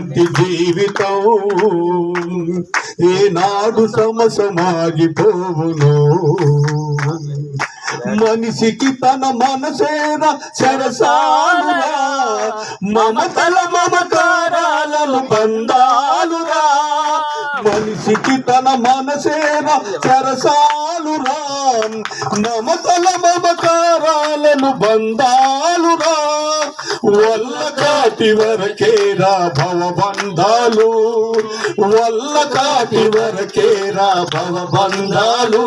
లాంటి జీవితం ఏనాడు సమసమాగిపోవును. మనిషికి తన మనసేన సరసాలురా. మమతల మమకారాలను బంధాలురా మనిషికి తన మనసేన సరసాలురా. మమతల మమకారాలను బంధాలురా వల్ల కాటి వరకేరా భవబంధాలు. వల్ల కాటి వరకేరా భవబంధాలు.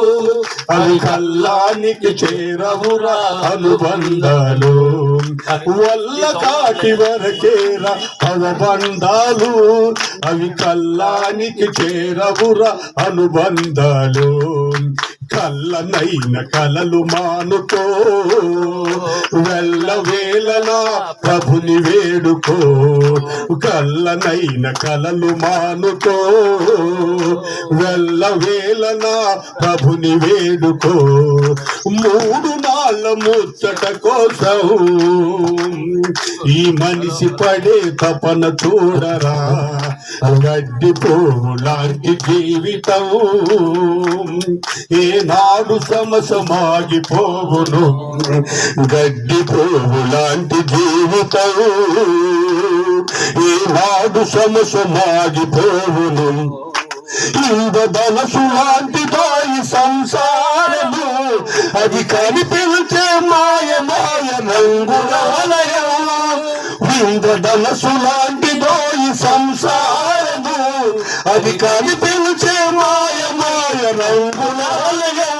అవి కల్లానికి చేరవురా అనుబంధాలు. వల్ల కాటి వరకేరా భవబంధాలు. అవి కల్లానికి చేరవురా అనుబంధాలు. చల్లనైన కలలు మానుకో. వెళ్ళవేళలా ప్రభుని వేడుకో. కళ్ళనైన కలలు మానుకో. వెళ్ళవేళలా ప్రభుని వేడుకో. మూడు నాళ్ళ ముచ్చట కోసం ఈ మనిషి పడే తపన చూడరా. గడ్డి పువ్వు లాంటి జీవితం ఏనాడు సమసమాగిపోవును. గడ్డి పువ్వు లాంటి జీవితం ఏనాడు సమసమాగిపోవును. ఇంద్రధనసు లాంటి దాయి సంసారము. అది కనిపించే మాయ మాయ రంగులయం ఇంద్రధనసు లాంటి దోయి సంసారము. అది కనిపించే మాయ మాయ రంగులాలయం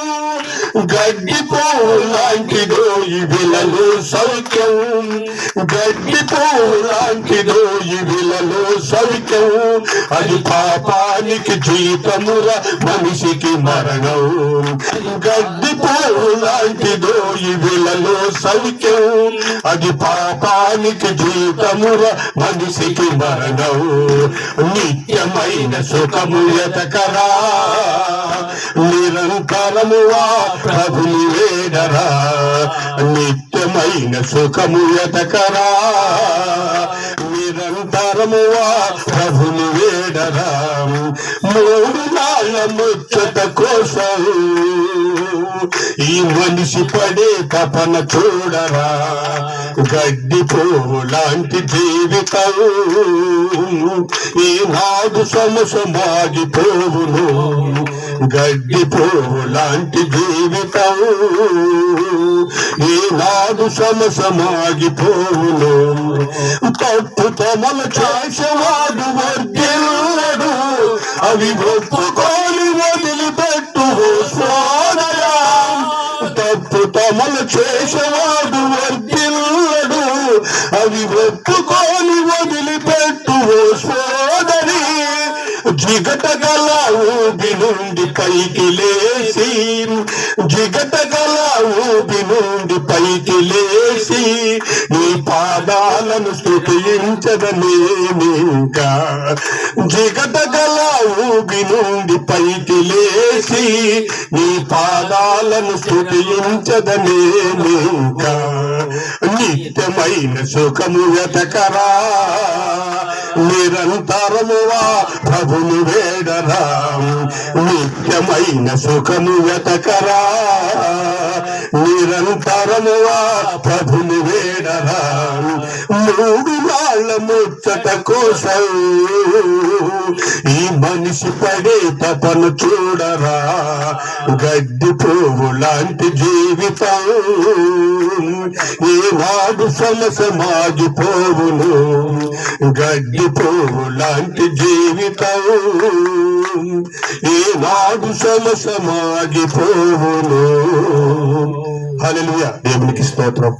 గడ్డి పువ్వు లాంటి దోయి సౌఖ్యం. గడ్డి పువ్వు లాంటి దోయి విలలు సౌఖ్యం అది పాపానికి జీతముర మనిషికి మరణం. గడ్డి పువ్వు లాంటి దోయి విలలో సౌఖ్యం అది పాపానికి జీతముర మనిషికి మరణం. నిత్యమైన సుఖము ఎతకరా. నిరంతరమువా ప్రభుని వేడరా నిత్యమైన సుఖము ఎతకరా. నిరంతరమువా ప్రభుని వేడరా మూడు నాళ్ళ ముచ్చట కోసం ఈ మనిషి పడే తపన చూడరా. గడ్డి పువ్వు లాంటి జీవితం. ఈనాడు సమసమాగిపోవును గడ్డి పువ్వు లాంటి జీవితం. ఈనాడు సమసమాగిపోవును తప్పు తమల చేసేవాడు వర్గిల్లడు అవి ఒప్పుకొని వదిలిపెట్టు సోదరా. తప్పు తమలు చేసేవాడు వర్గిల్లడు అవి ఒప్పుకొని వదిలిపెట్టు సోదరి. జిగట గల ఊబి నుండి పైకి లేసి జిగట గల ఊబి నుండి పైకి లేసి నీ పాదాలను స్థుతించదనేమింకా? జిగట గల ఊబి నుండి పైకి లేసి నీ పాదాలను స్థుతించదనేమింకా? నిత్యమైన సుఖము వెతకరా. నిరంతరమువా ప్రభును వేడరా. నిత్యమైన సుఖము వెతకరా. నిరంతరమువా ప్రభుని వేడరా. మూడు నాళ్ళ ముచ్చట కోసం ఈ మనిషి పడే తపను చూడరా. గడ్డి పువ్వు లాంటి జీవితం ఈనాడు సమసమాగిపోవును గడ్డి పువ్వు లాంటి జీవితం. ఈనాడు సమసమాగిపోవును హలో దేవునికి స్తోత్రం.